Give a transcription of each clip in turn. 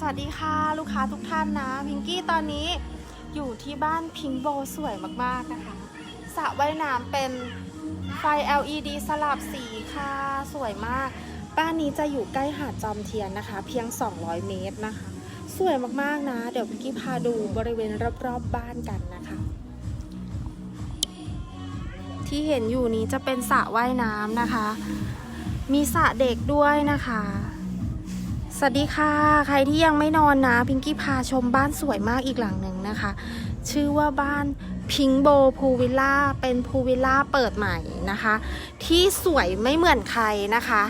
สวัสดีค่ะลูกค้าทุกท่านนะพิงกี้ตอนนี้อยู่ที่บ้านพิงโบสวยมากๆนะคะสระว่ายน้ำเป็นไฟ LED สลับสีค่ะสวยมาก บ้านนี้จะอยู่ใกล้หาดจอมเทียนนะคะ เพียง 200 เมตรนะคะ สวยมากๆนะ เดี๋ยวพิงกี้พาดูบริเวณรอบๆบ้านกันนะคะ ที่เห็นอยู่นี้จะเป็นสระว่ายน้ำนะคะ มีสระเด็กด้วยนะคะ สวัสดีค่ะ ใครที่ยังไม่นอนนะ พิงกี้พาชมบ้านสวยมากอีกหลังหนึ่งนะคะ ชื่อว่าบ้านพิงโบพูวิลล่าเป็นพูวิลล่าเปิดใหม่นะคะ ที่สวยไม่เหมือนใครนะคะ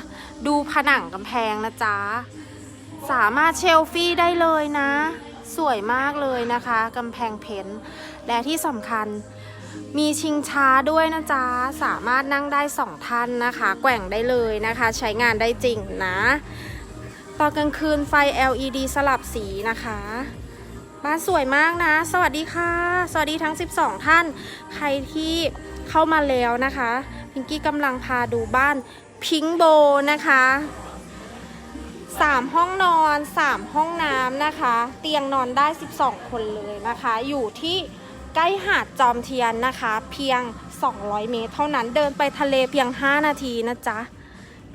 ดูผนังกำแพงนะจ๊ะ สามารถเชลฟี่ได้เลยนะ สวยมากเลยนะคะกำแพงเพนท์และที่สำคัญมีชิงช้าด้วยนะจ๊ะ สามารถนั่งได้สองท่านนะคะ แกว่งได้เลยนะคะ ใช้งานได้จริงนะ ตอนกลางคืนไฟ LED สลับสีนะคะ บ้านสวยมากนะ สวัสดีค่ะ สวัสดีทั้ง 12 ท่าน ใครที่เข้ามาแล้วนะคะ พิงกี้กำลังพาดูบ้านพิงโบนะคะ3ห้องนอน3ห้องน้ำนะคะ เตียงนอนได้ 12 คนเลยนะคะ อยู่ที่ใกล้หาดจอมเทียนนะคะ เพียง 200 เมตร เท่านั้นเดินไปทะเลเพียง 5 นาทีนะจ๊ะ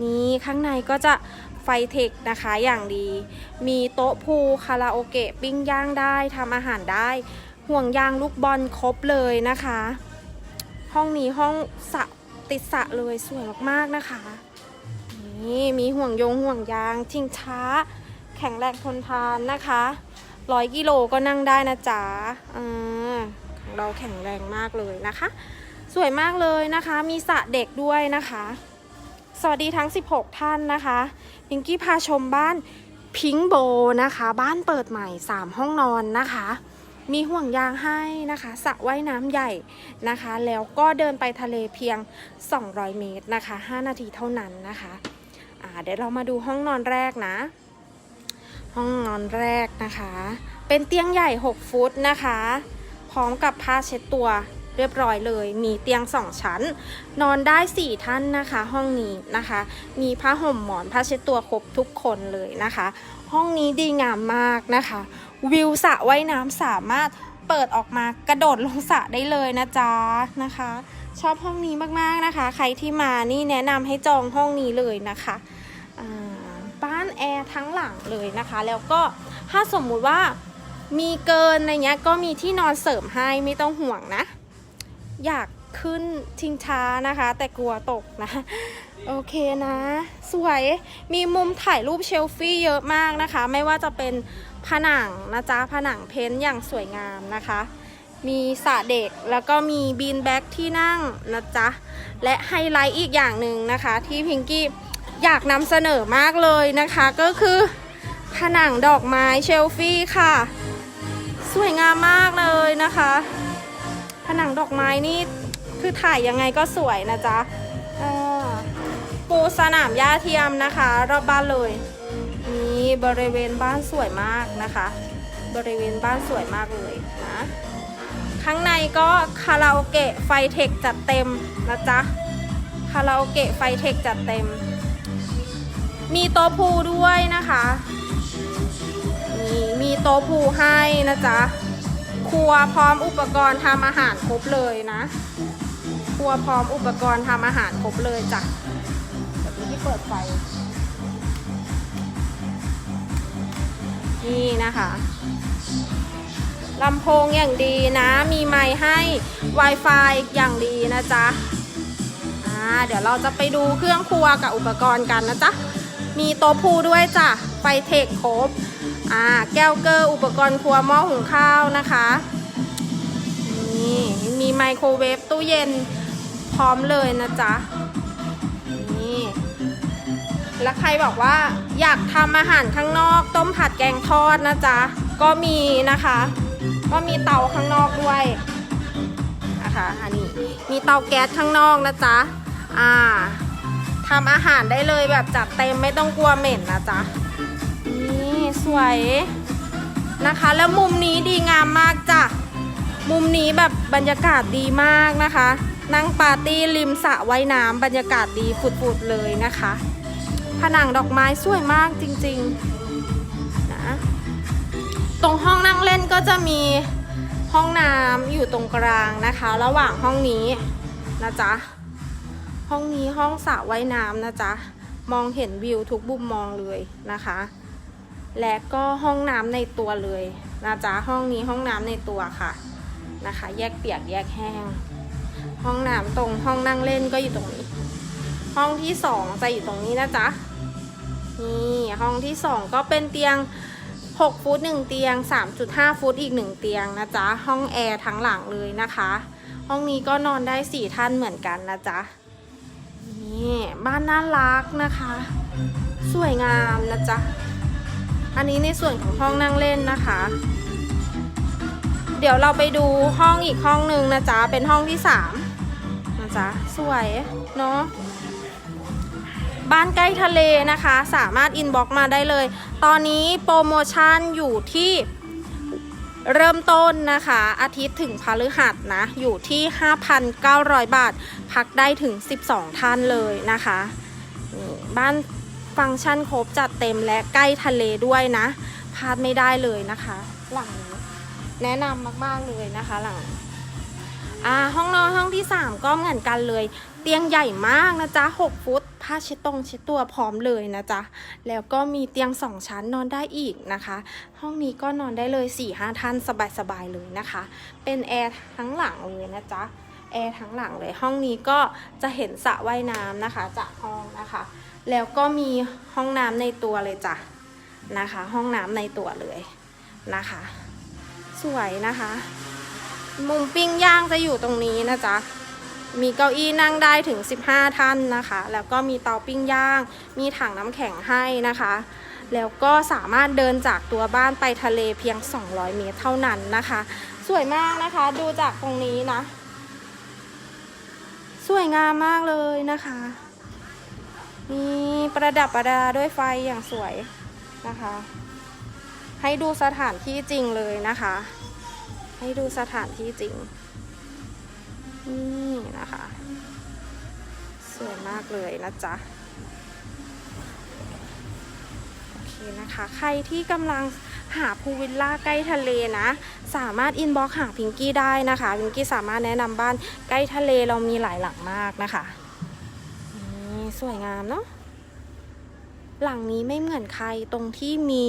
นี่ข้างในก็จะ ไฟเทคนะคะอย่างดี มีโต๊ะพูคาราโอเกะปิ้งย่างได้ทำอาหารได้ ห่วงยางลูกบอลครบเลยนะคะ ห้องนี้ห้องสระติดสระเลยสวยมากๆนะคะ นี่มีห่วงยงห่วงยางชิงช้า แข็งแรงทนทานนะคะร้อยกิโลก็นั่งได้นะจ๊ะอ่าของเราแข็งแรงมากเลยนะคะ สวยมากเลยนะคะ มีสระเด็กด้วยนะคะ สวัสดีทั้ง 16 ท่านนะคะพิงกี้พาชมบ้านพิงโบนะคะ บ้านเปิดใหม่ 3 ห้องนอนนะคะ มีห่วงยางให้นะคะสระว่ายน้ำใหญ่นะคะ แล้วก็เดินไปทะเลเพียง 200 เมตรนะคะ 5 นาทีเท่านั้นนะคะอ่าเดี๋ยวเรามาดูห้องนอนแรกนะ ห้องนอนแรกนะคะ เป็นเตียงใหญ่ 6 ฟุตนะคะ พร้อมกับผ้าเช็ดตัว รียบร้อยเลย มีเตียง 2 ชั้น นอนได้ 4 ท่านนะคะ ห้องนี้นะคะ มีผ้าห่มหมอนผ้าเช็ดตัวครบทุกคนเลยนะคะ ห้องนี้ดีงามมากนะคะ วิวสระว่ายน้ำสามารถเปิดออกมากระโดดลงสระได้เลยนะจ๊ะนะคะ ชอบห้องนี้มากๆนะคะ ใครที่มานี่แนะนำให้จองห้องนี้เลยนะคะบ้านแอร์ทั้งหลังเลยนะคะ แล้วก็ถ้าสมมุติว่ามีเกินอะไรเงี้ยก็มีที่นอนเสริมให้ไม่ต้องห่วงนะ อยากขึ้นชิงช้านะคะ แต่กลัวตกนะ โอเคนะ สวยมีมุมถ่ายรูปเชลฟี่เยอะมากนะคะ ไม่ว่าจะเป็นผนังนะจ๊ะผนังเพ้นท์อย่างสวยงามนะคะ มีสระเด็กแล้วก็มีบีนแบ็กที่นั่งนะจ๊ะ และไฮไลท์อีกอย่างหนึ่งนะคะ ที่พิงกี้อยากนำเสนอมากเลยนะคะ ก็คือผนังดอกไม้เชลฟี่ค่ะ สวยงามมากเลยนะคะ นังดอกไม้นี่คือถ่ายยังไงก็สวยนะจ๊ะปูสนามหญ้าเทียมนะคะ รอบบ้านเลยนี่บริเวณบ้านสวยมากนะคะ บริเวณบ้านสวยมากเลยนะข้างในก็คาราโอเกะไฟเทคจัดเต็มนะจ๊ะคาราโอเกะไฟเทคจัดเต็ม มีโต๊ะพูด้วยนะคะนี่มีโต๊ะพูให้นะจ๊ะ ครัวพร้อมอุปกรณ์ทำอาหารครบเลยนะ ครัวพร้อมอุปกรณ์ทำอาหารครบเลยจ้ะเดี๋ยวพี่เปิดไฟนี่นะคะลำโพงอย่างดีนะ มีไมค์ให้ Wi-Fi อย่างดีนะจ๊ะอ่าเดี๋ยวเราจะไปดูเครื่องครัวกับอุปกรณ์กันนะจ๊ะ มีโต๊ะพูด้วยจ้ะ ไฟเทคครบ อ่าแก้วเกอร์อุปกรณ์ครัวหม้อหุงข้าวนะคะนี่มีไมโครเวฟตู้เย็นพร้อมเลยนะจ๊ะนี่แล้วใครบอกว่าอยากทำอาหารข้างนอก ต้มผัดแกงทอดนะจ๊ะก็มีนะคะ ก็มีเตาข้างนอกด้วยนะคะอันนี้มีเตาแก๊สข้างนอกนะจ๊ะอ่าทำอาหารได้เลยแบบจัดเต็มไม่ต้องกลัวเหม็นนะจ๊ะ สวยนะคะ แล้วมุมนี้ดีงามมากจ้ะ มุมนี้แบบบรรยากาศดีมากนะคะ นั่งปาร์ตี้ริมสระว่ายน้ำบรรยากาศดีฝุดๆเลยนะคะ ผนังดอกไม้สวยมากจริงๆนะตรงห้องนั่งเล่นก็จะมีห้องน้ำอยู่ตรงกลางนะคะ ระหว่างห้องนี้นะจ๊ะห้องนี้ห้องสระว่ายน้ำนะจ๊ะมองเห็นวิวทุกมุมมองเลยนะคะ และก็ห้องน้ำในตัวเลยนะจ๊ะห้องนี้ห้องน้ำในตัวค่ะนะคะ แยกเปียกแยกแห้ง ห้องน้ำตรงห้องนั่งเล่นก็อยู่ตรงนี้ ห้องที่สองจะอยู่ตรงนี้นะจ๊ะนี่ห้องที่สองก็เป็นเตียง 6 ฟุต1เตียง 3.5 ฟุตอีก 1 เตียงนะจ๊ะห้องแอร์ทั้งหลังเลยนะคะ ห้องนี้ก็นอนได้ 4 ท่านเหมือนกันนะจ๊ะนี่บ้านน่ารักนะคะ สวยงามนะจ๊ะ อันนี้ในส่วนของห้องนั่งเล่นนะคะ เดี๋ยวเราไปดูห้องอีกห้องหนึ่งนะจ๊ะ เป็นห้องที่3นะจ๊ะ สวยเนาะบ้านใกล้ทะเลนะคะ สามารถอินบ็อกมาได้เลย ตอนนี้โปรโมชั่นอยู่ที่เริ่มต้นนะคะ อาทิตย์ถึงพฤหัสนะ อยู่ที่ 5,900 บาท พักได้ถึง 12 ท่านเลยนะคะนี่บ้าน ฟังก์ชันครบจัดเต็มและใกล้ทะเลด้วยนะพลาดไม่ได้เลยนะคะ หลังนี้แนะนำมากๆเลยนะคะหลังอ่าห้องนอนห้องที่ 3 ก็เหมือนกันเลย เตียงใหญ่มากนะจ๊ะ 6 ฟุต ผ้าเช็ดตรงเช็ดตัวพร้อมเลยนะจ๊ะ แล้วก็มีเตียง 2 ชั้นนอนได้อีกนะคะ ห้องนี้ก็นอนได้เลย 4-5 ท่านสบายๆเลยนะคะ เป็นแอร์ทั้งหลังเลยนะจ๊ะแอร์ทั้งหลังเลยห้องนี้ก็จะเห็นสระว่ายน้ำนะคะจากห้องนะคะ แล้วก็มีห้องน้ำในตัวเลยจ้ะนะคะ ห้องน้ำในตัวเลยนะคะ สวยนะคะ มุมปิ้งย่างจะอยู่ตรงนี้นะจ๊ะมีเก้าอี้นั่งได้ถึง 15 ท่านนะคะ แล้วก็มีเตาปิ้งย่าง มีถังน้ำแข็งให้นะคะ แล้วก็สามารถเดินจากตัวบ้านไปทะเลเพียง 200 เมตรเท่านั้นนะคะ สวยมากนะคะ ดูจากตรงนี้นะ สวยงามมากเลยนะคะ มีประดับประดาด้วยไฟอย่างสวยนะคะ ให้ดูสถานที่จริงเลยนะคะ ให้ดูสถานที่จริง นี่นะคะ สวยมากเลยนะจ๊ะโอเคนะคะใครที่กำลังหาพูลวิลล่าใกล้ทะเลนะ สามารถอินบ็อกหาพิงกี้ได้นะคะพิงกี้สามารถแนะนำบ้านใกล้ทะเลเรามีหลายหลังมากนะคะ สวยงามเนาะหลังนี้ไม่เหมือนใครตรงที่มี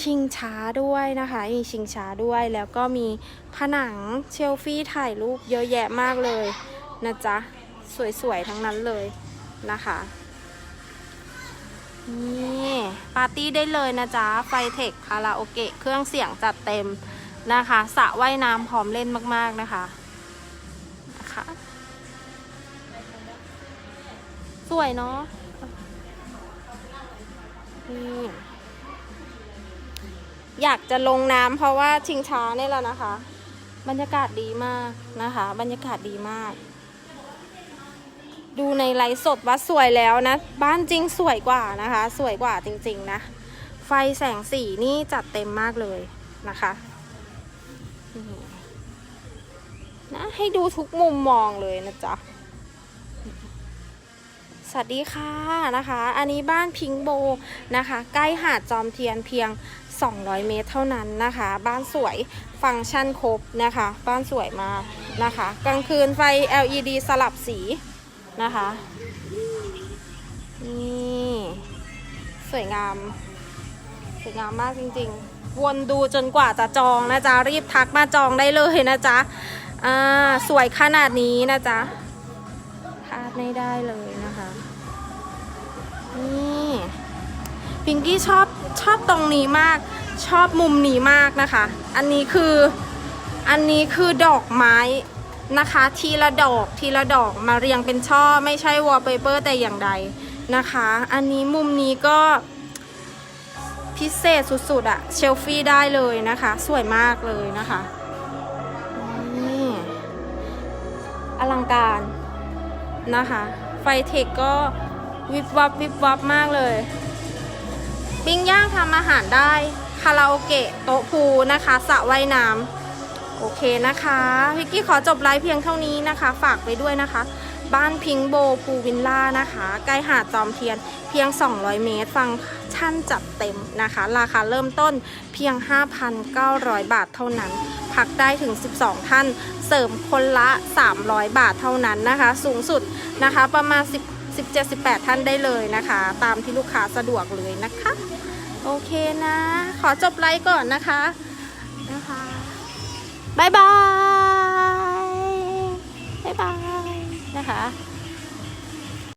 ชิงช้าด้วยนะคะ มีชิงช้าด้วยแล้วก็มีผนังเชลฟี่ถ่ายรูปเยอะแยะมากเลยนะจ๊ะ สวยๆ ทั้งนั้นเลยนะคะนี่ปาร์ตี้ได้เลยนะจ๊ะ ไฟเทคคาราโอเกะเครื่องเสียงจัดเต็มนะคะสระว่ายน้ำพร้อมเล่นมากๆนะคะนะคะ สวยเนาะนี่อยากจะลงน้ำเพราะว่าชิงช้านี่แหละนะคะ บรรยากาศดีมากนะคะ บรรยากาศดีมาก ดูในไลฟ์สดว่าสวยแล้วนะ บ้านจริงสวยกว่านะคะ สวยกว่าจริง ๆ นะ ไฟแสงสีนี่จัดเต็มมากเลยนะคะนี่นะให้ดูทุกมุมมองเลยนะจ๊ะ สวัสดีค่ะนะคะ อันนี้บ้านพิงโบนะคะ ใกล้หาดจอมเทียนเพียง 200 เมตรเท่านั้นนะคะ บ้านสวยฟังก์ชันครบนะคะ บ้านสวยมากนะคะ กลางคืนไฟ LED สลับสีนะคะนี่สวยงาม สวยงามมากจริงๆ วนดูจนกว่าจะจองนะจ๊ะ รีบทักมาจองได้เลยนะจ๊ะอ่าสวยขนาดนี้นะจ๊ะ ดไม่ได้เลยนะคะ นี่พิงกี้ชอบชอบตรงนี้มาก ชอบมุมนี้มากนะคะ อันนี้คืออันนี้คือดอกไม้นะคะ ทีละดอกทีละดอกมาเรียงเป็นช่อไม่ใช่วอลเปเปอร์แต่อย่างใดนะคะ อันนี้มุมนี้ก็พิเศษสุดๆอะเชลฟี่ได้เลยนะคะ สวยมากเลยนะคะนี่อลังการ นะคะ ไฟเทคก็วิบวับวิบวับมากเลย ปิ้งย่างทำอาหารได้ คาราโอเกะโต๊ะพูนะคะสระว่ายน้ำโอเคนะคะพิกกี้ขอจบไลฟ์เพียงเท่านี้นะคะ ฝากไว้ด้วยนะคะ บ้านพิงโบพูวินล่านะคะใกล้หาดจอมเทียนเพียง 200 เมตร ฟังชั่นจัดเต็มนะคะ ราคาเริ่มต้นเพียง 5,900 บาทเท่านั้น พักได้ถึง 12 ท่าน เสริมคนละ 300 บาทเท่านั้นนะคะ สูงสุดนะคะประมาณ 10 17 18 ท่านได้เลยนะคะ ตามที่ลูกค้าสะดวกเลยนะคะ โอเคนะ ขอจบไลฟ์ก่อนนะคะนะคะบ๊ายบาย นะคะ